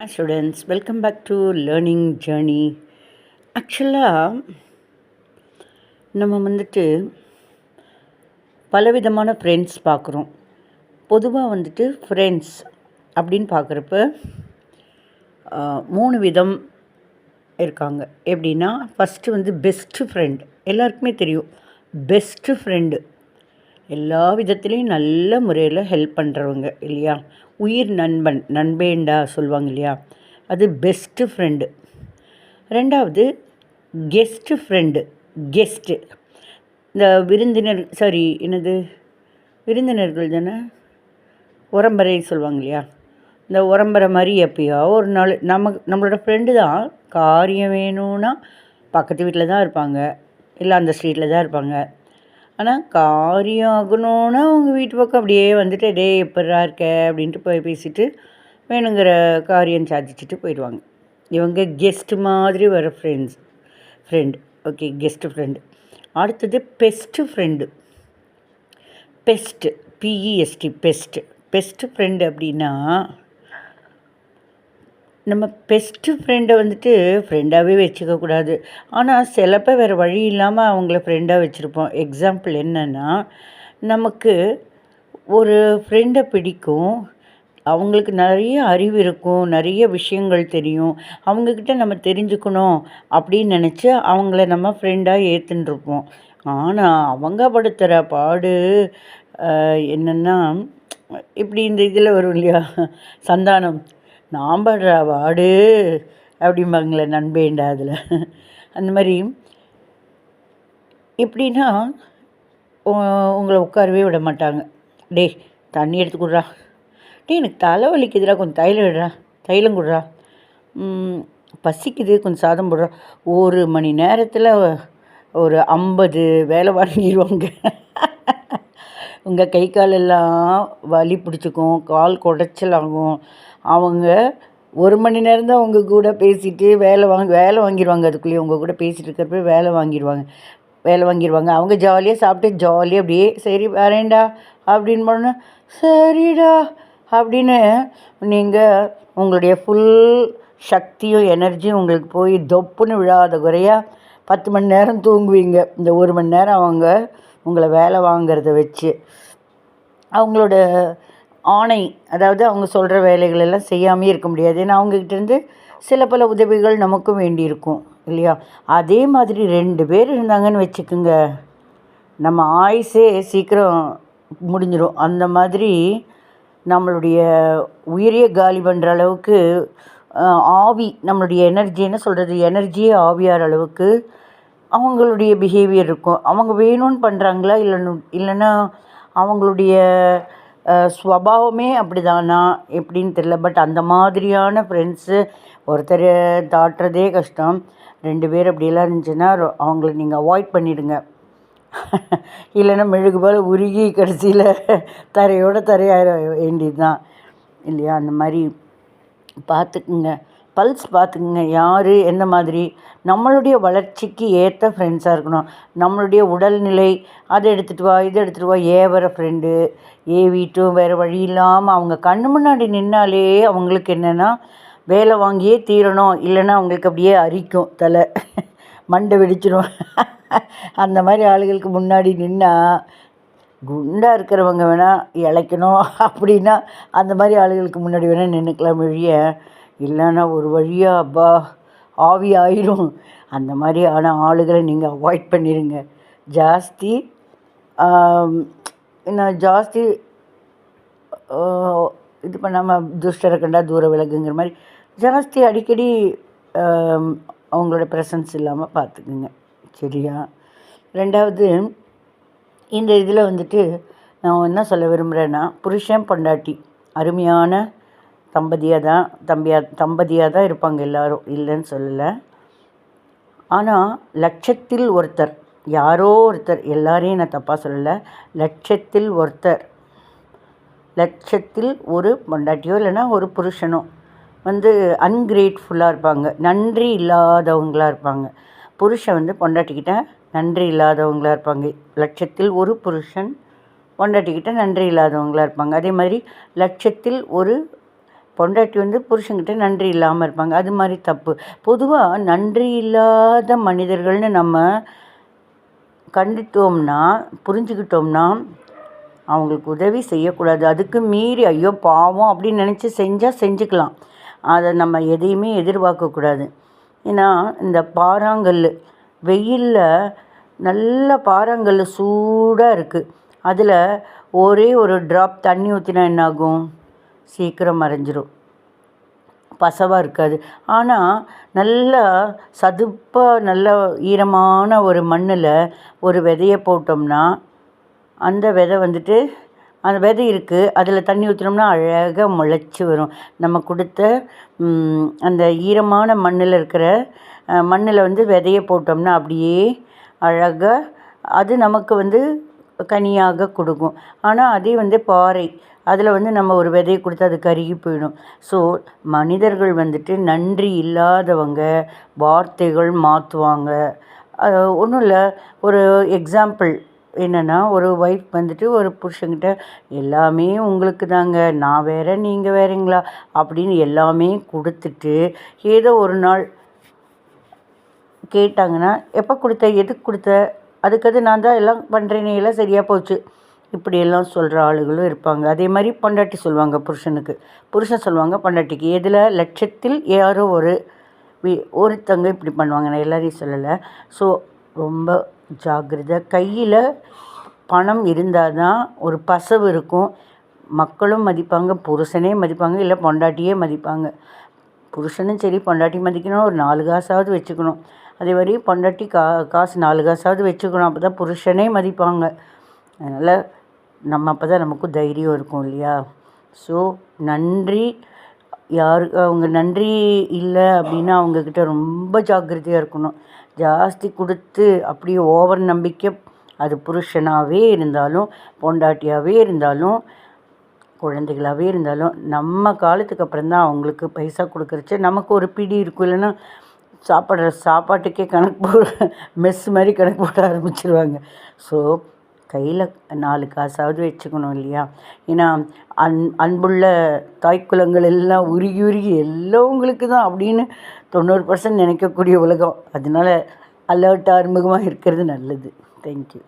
Hi students welcome back to learning journey ஆக்சுவலாக நம்ம வந்துட்டு பலவிதமான ஃப்ரெண்ட்ஸ் பார்க்குறோம். பொதுவாக வந்துட்டு ஃப்ரெண்ட்ஸ் அப்படின்னு பார்க்குறப்ப மூணு விதம் இருக்காங்க. எப்படின்னா ஃபஸ்ட்டு வந்து பெஸ்ட்டு ஃப்ரெண்ட் எல்லாருக்குமே தெரியும். பெஸ்ட்டு ஃப்ரெண்டு எல்லா விதத்துலேயும் நல்ல முறையில் ஹெல்ப் பண்ணுறவங்க இல்லையா? உயிர் நண்பன் நண்பேண்டா சொல்லுவாங்க இல்லையா? அது பெஸ்ட்டு ஃப்ரெண்டு ரெண்டாவது கெஸ்ட்டு ஃப்ரெண்டு கெஸ்ட்டு இந்த விருந்தினர் சாரி என்னது? விருந்தினர்கள் தானே? உரம்பரை சொல்லுவாங்க இல்லையா? இந்த உரம்பரை மாதிரி எப்பயோ ஒரு நாள் நமக்கு நம்மளோட ஃப்ரெண்டு தான். காரியம் வேணும்னா பக்கத்து வீட்டில் தான் இருப்பாங்க. இல்லை அந்த ஸ்ட்ரீட்டில் தான் இருப்பாங்க. ஆனால் காரியம் ஆகணும்னா அவங்க வீட்டு பக்கம் அப்படியே வந்துட்டு டே எப்படா இருக்க? அப்படின்ட்டு போய் பேசிட்டு வேணுங்கிற காரியம் சாதிச்சுட்டு போயிடுவாங்க. இவங்க கெஸ்ட்டு மாதிரி வர friends friend okay guest friend அடுத்தது best friend best B E S T best best friend அப்படின்னா நம்ம பெஸ்ட்டு ஃப்ரெண்டை வந்துட்டு ஃப்ரெண்டாகவே வச்சுக்கக்கூடாது ஆனால் சிலப்போ வேறு வழி இல்லாமல் அவங்கள ஃப்ரெண்டாக வச்சுருப்போம். எக்ஸாம்பிள் என்னென்னா நமக்கு ஒரு ஃப்ரெண்டை பிடிக்கும். அவங்களுக்கு நிறைய அறிவு இருக்கும். நிறைய விஷயங்கள் தெரியும். அவங்கக்கிட்ட நம்ம தெரிஞ்சுக்கணும் அப்படின்னு நினச்சி அவங்கள நம்ம ஃப்ரெண்டாக ஏற்றுன்ருப்போம் ஆனால் அவங்க படுத்துகிற பாடு என்னென்னா இப்படி இந்த இதில் வரும் இல்லையா? சந்தானம். நான் படுற வாடு அப்படிம்பாங்களே நண்பேண்டா அதில். அந்த மாதிரி எப்படின்னா உங்களை உட்காரவே விட மாட்டாங்க. டே தண்ணி எடுத்து கொடுறா. டே எனக்கு தலை வலிக்குதுடா கொஞ்சம் தைலம் விடுறா தைலம் கொடுறா. பசிக்குது கொஞ்சம் சாதம் போடுறா. ஒரு மணி நேரத்தில் ஒரு ஐம்பது வேலை வாங்கிடுவாங்க உங்கள் கை காலெல்லாம் வலி பிடிச்சிக்கும் கால் குடைச்சல் ஆகும். அவங்க ஒரு மணி நேரம் தான் உங்கள் கூட பேசிட்டு வேலை வாங்கி வேலை வாங்கிடுவாங்க அதுக்குள்ளேயே உங்கள் கூட பேசிகிட்டு இருக்கிறப்ப வேலை வாங்கிடுவாங்க வேலை வாங்கிடுவாங்க அவங்க ஜாலியாக சாப்பிட்டு ஜாலியாக அப்படியே சரி வரேன்டா அப்படின்னு போனால் சரிடா அப்படின்னு நீங்கள் உங்களுடைய ஃபுல் சக்தியும் எனர்ஜியும் உங்களுக்கு போய் தொப்புன்னு விழாத குறையாக பத்து மணி நேரம் தூங்குவீங்க. இந்த ஒரு மணி நேரம் அவங்க உங்களை வேலை வாங்கிறத வச்சு அவங்களோட ஆணை அதாவது அவங்க சொல்கிற வேலைகள் எல்லாம் செய்யாமே இருக்க முடியாது. ஏன்னா அவங்கக்கிட்டேருந்து சில பல உதவிகள் நமக்கும் வேண்டியிருக்கும் இல்லையா? அதே மாதிரி ரெண்டு பேர் இருந்தாங்கன்னு வச்சுக்கோங்க நம்ம ஆயுஸே சீக்கிரம் முடிஞ்சிடும் அந்த மாதிரி நம்மளுடைய உயிரியை காலி பண்ணுற அளவுக்கு ஆவி நம்மளுடைய எனர்ஜி என்ன சொல்கிறது எனர்ஜியே ஆவியாகிற அளவுக்கு அவங்களுடைய பிஹேவியர் இருக்கும். அவங்க வேணும்னு பண்ணுறாங்களா இல்லைன்னு இல்லைன்னா அவங்களுடைய ஸ்வபாவமே அப்படி தானா எப்படின்னு தெரில பட் அந்த மாதிரியான ஃப்ரெண்ட்ஸு ஒருத்தர் தாட்டுறதே கஷ்டம். ரெண்டு பேர் அப்படியெல்லாம் இருந்துச்சுன்னா அவங்கள நீங்கள் அவாய்ட் பண்ணிவிடுங்க இல்லைன்னா மெழுகு போல் உருகி கடைசியில் தரையோட தரையாயிர வேண்டியது தான் இல்லையா? அந்த மாதிரி பார்த்துக்குங்க பல்ஸ் பார்த்துக்குங்க யார் எந்த மாதிரி? நம்மளுடைய வளர்ச்சிக்கு ஏற்ற ஃப்ரெண்ட்ஸாக இருக்கணும். நம்மளுடைய உடல்நிலை அதை எடுத்துகிட்டு வா இதை எடுத்துகிட்டு வா ஏவர ஃப்ரெண்டு ஏவிட்டும் வேறு வழி இல்லாமல் அவங்க கண்ணு முன்னாடி நின்னாலே அவங்களுக்கு என்னென்னா வேலை வாங்கியே தீரணும். இல்லைன்னா அவங்களுக்கு அப்படியே அரிக்கும் தலை. மண்டை வெடிச்சிடும் அந்த மாதிரி ஆளுகளுக்கு முன்னாடி நின்னால் குண்டாக இருக்கிறவங்க வேணால் இழைக்கணும். அப்படின்னா அந்த மாதிரி ஆளுகளுக்கு முன்னாடி வேணால் நின்றுக்கலாம் வழிய இல்லைன்னா ஒரு வழியாக அப்பா ஆவி ஆயிரும். அந்த மாதிரி ஆளுகளை நீங்கள் அவாய்ட் பண்ணிடுங்க ஜாஸ்தி என்ன ஜாஸ்தி இது பண்ணாமல் துஷ்டரை கண்டா தூர விலகுங்கிற மாதிரி ஜாஸ்தி அடிக்கடி அவங்களோட ப்ரெசன்ஸ் இல்லாமல் பார்த்துக்குங்க சரியா? ரெண்டாவது இந்த இதில் வந்துட்டு நான் என்ன சொல்ல விரும்புகிறேன்னா புருஷன் பொண்டாட்டி அருமையான தம்பதியாக தான் தம்பியாக தம்பதியாக தான் இருப்பாங்க எல்லோரும். இல்லைன்னு சொல்லலை. ஆனால் லட்சத்தில் ஒருத்தர் யாரோ ஒருத்தர் எல்லாரையும் நான் தப்பாக சொல்லலை. லட்சத்தில் ஒருத்தர். லட்சத்தில் ஒரு பொண்டாட்டியோ இல்லைன்னா ஒரு புருஷனோ வந்து அன்கிரேட்ஃபுல்லாக இருப்பாங்க. நன்றி இல்லாதவங்களாக இருப்பாங்க. புருஷன் வந்து பொண்டாட்டிக்கிட்ட நன்றி இல்லாதவங்களாக இருப்பாங்க. லட்சத்தில் ஒரு புருஷன் பொண்டாட்டிக்கிட்ட நன்றி இல்லாதவங்களாக இருப்பாங்க. அதே மாதிரி லட்சத்தில் ஒரு பொண்டாட்டி வந்து புருஷன்கிட்ட நன்றி இல்லாமல் இருப்பாங்க. அது மாதிரி தப்பு. பொதுவாக நன்றி இல்லாத மனிதர்கள்னு நம்ம கண்டுட்டோம்னா புரிஞ்சுக்கிட்டோம்னா அவங்களுக்கு உதவி செய்யக்கூடாது. அதுக்கு மீறி ஐயோ பாவம் அப்படின்னு நினச்சி செஞ்சால் செஞ்சுக்கலாம். அதை நம்ம எதையுமே எதிர்பார்க்கக்கூடாது. ஏன்னா இந்த பாறாங்கல் வெயிலில் நல்ல பாறாங்கல் சூடாக இருக்குது அதில் ஒரே ஒரு ட்ராப் தண்ணி ஊற்றினா என்னாகும்? சீக்கிரம் மறைஞ்சிரும். பசவாக இருக்காது. ஆனால் நல்லா சதுப்பாக நல்ல ஈரமான ஒரு மண்ணில் ஒரு விதைய போட்டோம்னா அந்த விதை வந்துட்டு அந்த விதை இருக்குது அதில் தண்ணி ஊற்றினோம்னா அழகாக முளைச்சி வரும். நம்ம கொடுத்த அந்த ஈரமான மண்ணில் இருக்கிற மண்ணில் வந்து விதையை போட்டோம்னா அப்படியே அழகாக அது நமக்கு வந்து கனியாக கொடுக்கும். ஆனால் அதே வந்து பாறை. அதில் வந்து நம்ம ஒரு விதையை கொடுத்து அது கருகி போயிடும். ஸோ மனிதர்கள் வந்துட்டு நன்றி இல்லாதவங்க வார்த்தைகள் மாற்றுவாங்க ஒன்றும் இல்லை. ஒரு எக்ஸாம்பிள் என்னென்னா ஒரு ஒய்ஃப் வந்துட்டு ஒரு புருஷன்கிட்ட எல்லாமே உங்களுக்கு தாங்க. நான் வேறு நீங்கள் வேறுங்களா? அப்படின்னு எல்லாமே கொடுத்துட்டு ஏதோ ஒரு நாள் கேட்டாங்கன்னா எப்போ கொடுத்த? எதுக்கு கொடுத்த? அதுக்கு அது நான் தான் எல்லாம் பண்ணுறேனே எல்லாம் சரியாக போச்சு. இப்படியெல்லாம் சொல்கிற ஆளுகளும் இருப்பாங்க. அதே மாதிரி பொண்டாட்டி சொல்லுவாங்க புருஷனுக்கு. புருஷன் சொல்லுவாங்க பொண்டாட்டிக்கு. எதில்? லட்சத்தில் யாரோ ஒரு வி ஒருத்தங்க இப்படி பண்ணுவாங்க. நான் எல்லாரையும் சொல்லலை. ஸோ ரொம்ப ஜாக்கிரதை. கையில் பணம் இருந்தால் தான் ஒரு பசவு இருக்கும். மக்களும் மதிப்பாங்க புருஷனே மதிப்பாங்க இல்லை பொண்டாட்டியே மதிப்பாங்க. புருஷனும் சரி பொண்டாட்டி மதிக்கணும். ஒரு நாலு காசாவது வச்சுக்கணும். அதே மாதிரி பொண்டாட்டி கா காசு நாலு காசாவது வச்சுக்கணும். அப்போ தான் புருஷனே மதிப்பாங்க. அதனால் நம்ம அப்போ தான் நமக்கும் தைரியம் இருக்கும் இல்லையா? ஸோ நன்றி. யாரு அவங்க நன்றி இல்லை அப்படின்னா அவங்கக்கிட்ட ரொம்ப ஜாக்கிரதையாக இருக்கணும். ஜாஸ்தி கொடுத்து அப்படியே ஓவர் நம்பிக்கை. அது புருஷனாகவே இருந்தாலும் பொண்டாட்டியாகவே இருந்தாலும் குழந்தைகளாகவே இருந்தாலும் நம்ம காலத்துக்கு அப்புறம் தான் அவங்களுக்கு பைசா கொடுக்குறச்சு நமக்கு ஒரு பிடி இருக்கும். இல்லைன்னா சாப்பிட்ற சாப்பாட்டுக்கே கணக்கு போட மெஸ் மாதிரி கணக்கு போட ஆரம்பிச்சிருவாங்க. ஸோ கையில் நாலு காசாவது வச்சுக்கணும் இல்லையா? ஏன்னா அன் அன்புள்ள தாய்க்குலங்கள் எல்லாம் உருகி உருகி எல்லாம் உங்களுக்கு தான் அப்படின்னு தொண்ணூறு பர்சன்ட் நினைக்கக்கூடிய உலகம். அதனால அலர்ட் அறிமுகமாக இருக்கிறது நல்லது. தேங்க்யூ